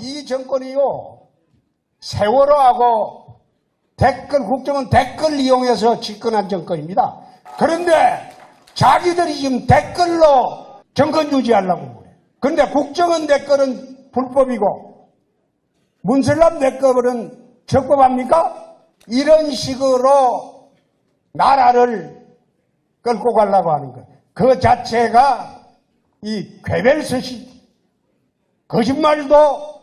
이 정권이요 세월호하고 댓글 국정은 댓글 이용해서 집권한 정권입니다. 그런데 자기들이 지금 댓글로 정권 유지하려고 그래. 그런데 국정원 댓글은 불법이고 문슬람 댓글은 적법합니까? 이런 식으로 나라를 끌고 가려고 하는 것. 그 자체가 이 괴벨스시 거짓말도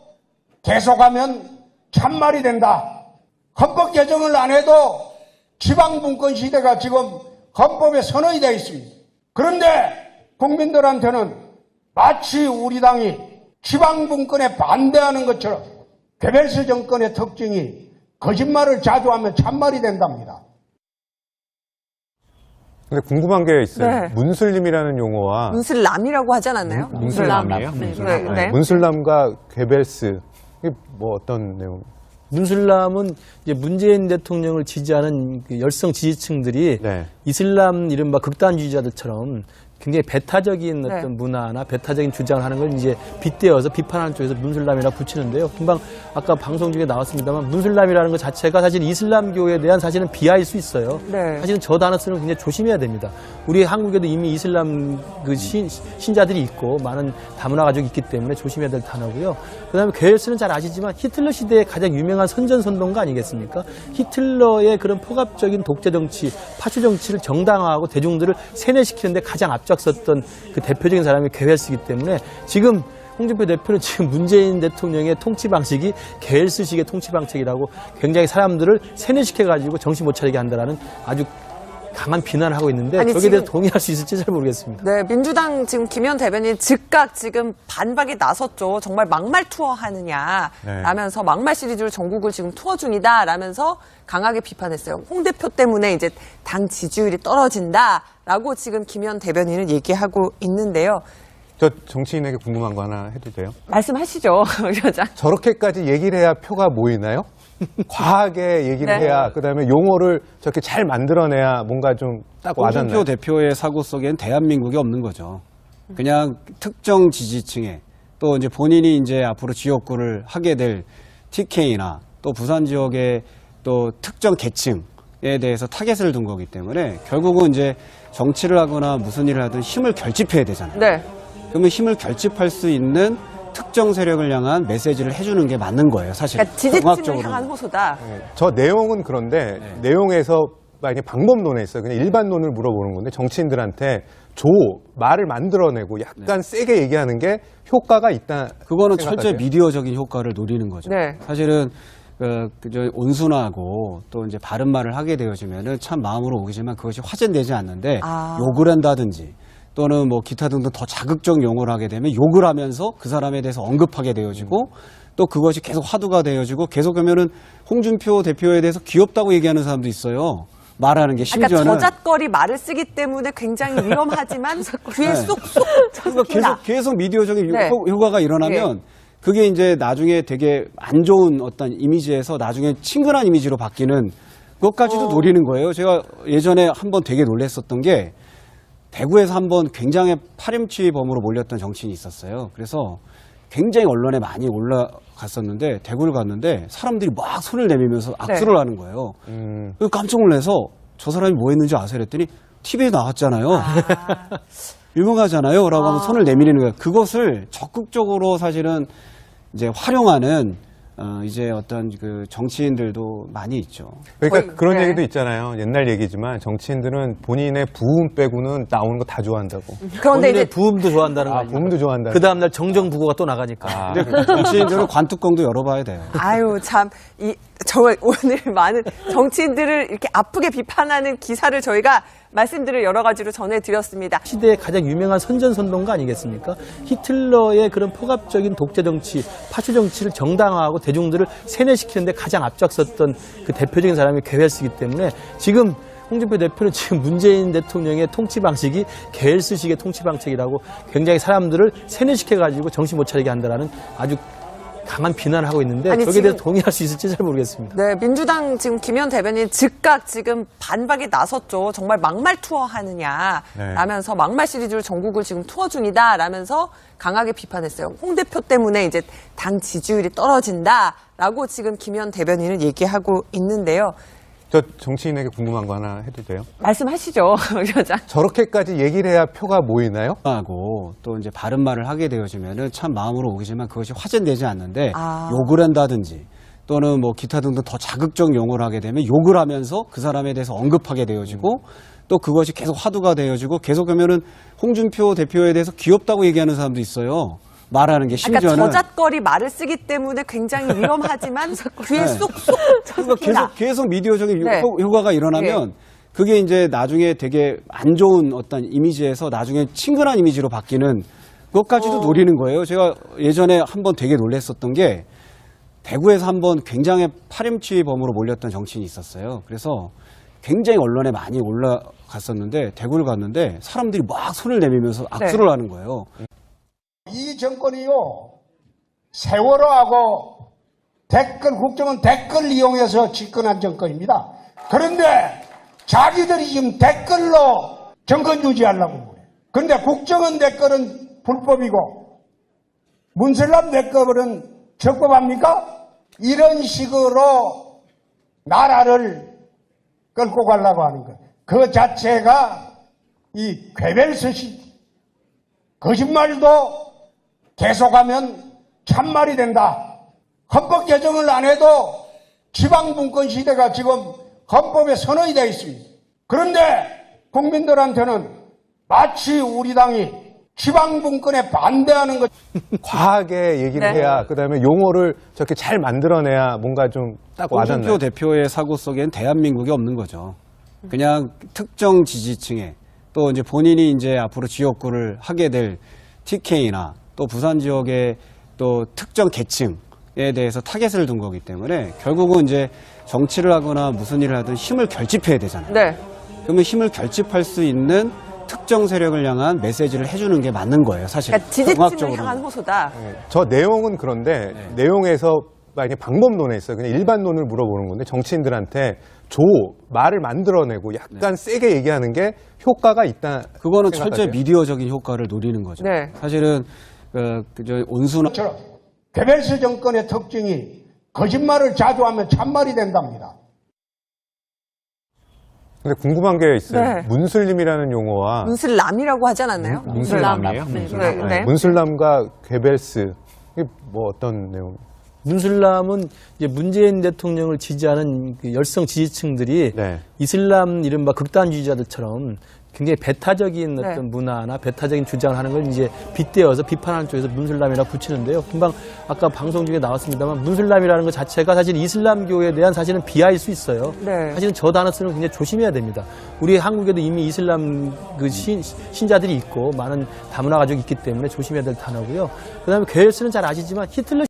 계속하면 참말이 된다. 헌법 개정을 안 해도 지방분권 시대가 지금 헌법에 선언이 되어 있습니다. 그런데 국민들한테는 마치 우리 당이 지방분권에 반대하는 것처럼 괴벨스 정권의 특징이 거짓말을 자주 하면 참말이 된답니다. 근데 궁금한 게 있어요. 네. 문슬림이라는 용어와 문슬람이라고 하지 않았나요? 문슬람이에요? 네, 문슬람. 네, 네. 문슬람과 괴벨스 이게 뭐 어떤 내용? 문슬람은 이제 문재인 대통령을 지지하는 그 열성 지지층들이 네. 이슬람 이른바 극단주의자들처럼 굉장히 배타적인 네. 어떤 문화나 배타적인 주장을 하는 걸 이제 빗대어서 비판하는 쪽에서 문슬람이라고 붙이는데요. 금방 아까 방송 중에 나왔습니다만 문슬람이라는 것 자체가 사실 이슬람교에 대한 사실은 비하일 수 있어요. 네. 사실은 저 단어 쓰는 거 굉장히 조심해야 됩니다. 우리 한국에도 이미 이슬람 그 신, 신자들이 있고 많은 다문화 가족이 있기 때문에 조심해야 될 단어고요. 그다음에 괴열스는 잘 아시지만 히틀러 시대의 가장 유명한 선전선동가 아니겠습니까? 히틀러의 그런 포갑적인 독재 정치, 파쇼 정치를 정당화하고 대중들을 세뇌시키는데 가장 앞 장섰던 그 대표적인 사람이 괴벨스이기 때문에 지금 홍준표 대표는 지금 문재인 대통령의 통치 방식이 게을스식의 통치 방식이라고 굉장히 사람들을 세뇌시켜가지고 정신 못 차리게 한다라는 아주 강한 비난을 하고 있는데 아니, 저기에 대해서 동의할 수 있을지 잘 모르겠습니다. 네, 민주당 지금 김현 대변인 즉각 지금 반박에 나섰죠. 정말 막말 투어 하느냐 네. 라면서 막말 시리즈를 전국을 지금 투어 중이다 라면서 강하게 비판했어요. 홍 대표 때문에 이제 당 지지율이 떨어진다라고 지금 김현 대변인은 얘기하고 있는데요. 저 정치인에게 궁금한 거 하나 해도 돼요? 말씀하시죠, 여자. 저렇게까지 얘기를 해야 표가 모이나요? 과하게 얘기를 네. 해야 그다음에 용어를 저렇게 잘 만들어내야 뭔가 좀 딱 와닿나요? 홍준표 대표의 사고 속엔 대한민국이 없는 거죠. 그냥 특정 지지층에 또 이제 본인이 이제 앞으로 지역구를 하게 될 TK나 또 부산 지역의 또 특정 계층에 대해서 타겟을 둔 거기 때문에 결국은 이제 정치를 하거나 무슨 일을 하든 힘을 결집해야 되잖아요. 네. 그러면 힘을 결집할 수 있는 특정 세력을 향한 메시지를 해주는 게 맞는 거예요, 사실. 그러니까 지지층을. 향한 호소다. 네. 저 내용은 그런데 네. 내용에서 만약에 방법론에 있어요. 그냥 일반론을 물어보는 건데 정치인들한테 조 말을 만들어내고 약간 세게 얘기하는 게 효과가 있다. 그거는 생각하세요? 철저히 미디어적인 효과를 노리는 거죠. 네. 사실은 그, 그저 온순하고 또 이제 바른 말을 하게 되어지면은 참 마음으로 오기지만 그것이 화제되지 않는데 아. 욕을 한다든지 또는 뭐 기타 등등 더 자극적 용어를 하게 되면 욕을 하면서 그 사람에 대해서 언급하게 되어지고 또 그것이 계속 화두가 되어지고 계속 그러면은 홍준표 대표에 대해서 귀엽다고 얘기하는 사람도 있어요. 말하는 게 그러니까 심지어는 저잣거리 말을 쓰기 때문에 굉장히 위험하지만 귀에 네. 쏙쏙 그러니까. 계속 계속 미디어적인 네. 효- 효과가 일어나면 그게 이제 나중에 되게 안 좋은 어떤 이미지에서 나중에 친근한 이미지로 바뀌는 그것까지도 어. 노리는 거예요. 제가 예전에 한번 되게 놀랬었던 게 대구에서 한번 굉장히 파렴치 범으로 몰렸던 정치인이 있었어요. 그래서 굉장히 언론에 많이 올라갔었는데 대구를 갔는데 사람들이 막 손을 내밀면서 악수를 하는 거예요. 음, 깜짝 놀라서 저 사람이 뭐 했는지 아세요? 그랬더니 TV에 나왔잖아요. 유명하잖아요. 라고 하면 아. 손을 내밀는 거예요. 그것을 적극적으로 사실은 이제 활용하는 어, 이제 어떤 그 정치인들도 많이 있죠. 그러니까 거의- 그런 네. 얘기도 있잖아요. 옛날 얘기지만 정치인들은 본인의 부음 빼고는 나오는 거 다 좋아한다고. 그런데 이제 부음도 좋아한다는 거 아? 부음도 좋아한다. 그 다음 날 정정 부고가 또 나가니까. 아, 근데 정치인들은 관뚜껑도 열어봐야 돼요. 아유 참이저 오늘 많은 정치인들을 이렇게 아프게 비판하는 기사를 저희가 말씀들을 여러 가지로 전해드렸습니다. 시대의 가장 유명한 선전선동가 아니겠습니까? 히틀러의 그런 포갑적인 독재 정치, 파쇼 정치를 정당화하고 대중들을 세뇌시키는데 가장 앞장섰던 그 대표적인 사람이 괴벨스이기 때문에 지금 홍준표 대표는 지금 문재인 대통령의 통치 방식이 게을스식의 통치 방식이라고 굉장히 사람들을 세뇌시켜가지고 정신 못 차리게 한다라는 아주 강한 비난을 하고 있는데 아니, 저기에 지금- 대해서 동의할 수 있을지 잘 모르겠습니다. 네, 민주당 지금 김현 대변인 즉각 지금 반박에 나섰죠. 정말 막말 투어 하느냐 네. 라면서 막말 시리즈로 전국을 지금 투어 중이다 라면서 강하게 비판했어요. 홍 대표 때문에 이제 당 지지율이 떨어진다 라고 지금 김현 대변인은 얘기하고 있는데요. 저 정치인에게 궁금한 거 하나 해도 돼요? 말씀하시죠, 위원장. 저렇게까지 얘기를 해야 표가 모이나요? 하고 또 이제 바른 말을 하게 되어지면은 참 마음으로 오기지만 그것이 화제되지 않는데 아. 욕을 한다든지 또는 뭐 기타 등등 더 자극적 용어를 하게 되면 욕을 하면서 그 사람에 대해서 언급하게 되어지고 또 그것이 계속 화두가 되어지고 계속 그러면은 홍준표 대표에 대해서 귀엽다고 얘기하는 사람도 있어요. 말하는 게 그러니까 심지어는 저잣거리 말을 쓰기 때문에 굉장히 위험하지만 귀에 네. 쏙쏙 그러니까 계속 계속 미디어적인 네. 효- 효과가 일어나면 그게 이제 나중에 되게 안 좋은 어떤 이미지에서 나중에 친근한 이미지로 바뀌는 그것까지도 어. 노리는 거예요. 제가 예전에 한 번 되게 놀랬었던 게 대구에서 한 번 굉장히 파렴치범으로 몰렸던 정치인이 있었어요. 그래서 굉장히 언론에 많이 올라갔었는데 대구를 갔는데 사람들이 막 손을 내밀면서 악수를 하는 거예요. 이 정권이요 세월호하고 댓글 국정은 댓글 이용해서 집권한 정권입니다. 그런데 자기들이 지금 댓글로 정권 유지하려고 그래. 그런데 국정원 댓글은 불법이고 문설람 댓글은 적법합니까? 이런 식으로 나라를 끌고 가려고 하는 것. 그 자체가 이 괴벨스시 거짓말도 계속하면 참말이 된다. 헌법 개정을 안 해도 지방분권 시대가 지금 헌법에 선언이 되어 있습니다. 그런데 국민들한테는 마치 우리 당이 지방분권에 반대하는 것 과하게 얘기를 네. 해야 그다음에 용어를 저렇게 잘 만들어내야 뭔가 좀 딱 와닿나요? 홍준표 대표의 사고 속엔 대한민국이 없는 거죠. 그냥 특정 지지층에 또 이제 본인이 이제 앞으로 지역구를 하게 될 TK나 또 부산 지역의 또 특정 계층에 대해서 타겟을 둔 거기 때문에 결국은 이제 정치를 하거나 무슨 일을 하든 힘을 결집해야 되잖아요. 네. 그러면 힘을 결집할 수 있는 특정 세력을 향한 메시지를 해주는 게 맞는 거예요, 사실. 그러니까 지지층을. 향한 호소다. 네. 저 내용은 그런데 네. 내용에서 만약에 방법론에 있어요. 그냥 일반론을 물어보는 건데 정치인들한테 조 말을 만들어내고 약간 세게 얘기하는 게 효과가 있다. 그거는 생각하세요? 철저히 미디어적인 효과를 노리는 거죠. 네. 사실은 그, 그저 온순한 처럼 괴벨스 정권의 특징이 거짓말을 자주 하면 참말이 된답니다. 근데 궁금한 게 있어요. 네. 문슬림이라는 용어와 문슬람이라고 하지 않았나요? 문슬람이에요? 네, 문슬람. 네. 네. 문슬람과 괴벨스 이게 뭐 어떤 내용? 문슬람은 이제 문재인 대통령을 지지하는 그 열성 지지층들이 네. 이슬람 이른바 극단주의자들처럼 굉장히 배타적인 네. 어떤 문화나 배타적인 주장을 하는 걸 이제 빗대어서 비판하는 쪽에서 문슬람이라고 붙이는데요. 금방 아까 방송 중에 나왔습니다만 문슬람이라는 것 자체가 사실 이슬람교에 대한 사실은 비하일 수 있어요. 네. 사실은 저 단어 쓰는 거 굉장히 조심해야 됩니다. 우리 한국에도 이미 이슬람 그 신, 신자들이 있고 많은 다문화 가족이 있기 때문에 조심해야 될 단어고요. 그 다음에 괴열스는 잘 아시지만 히틀러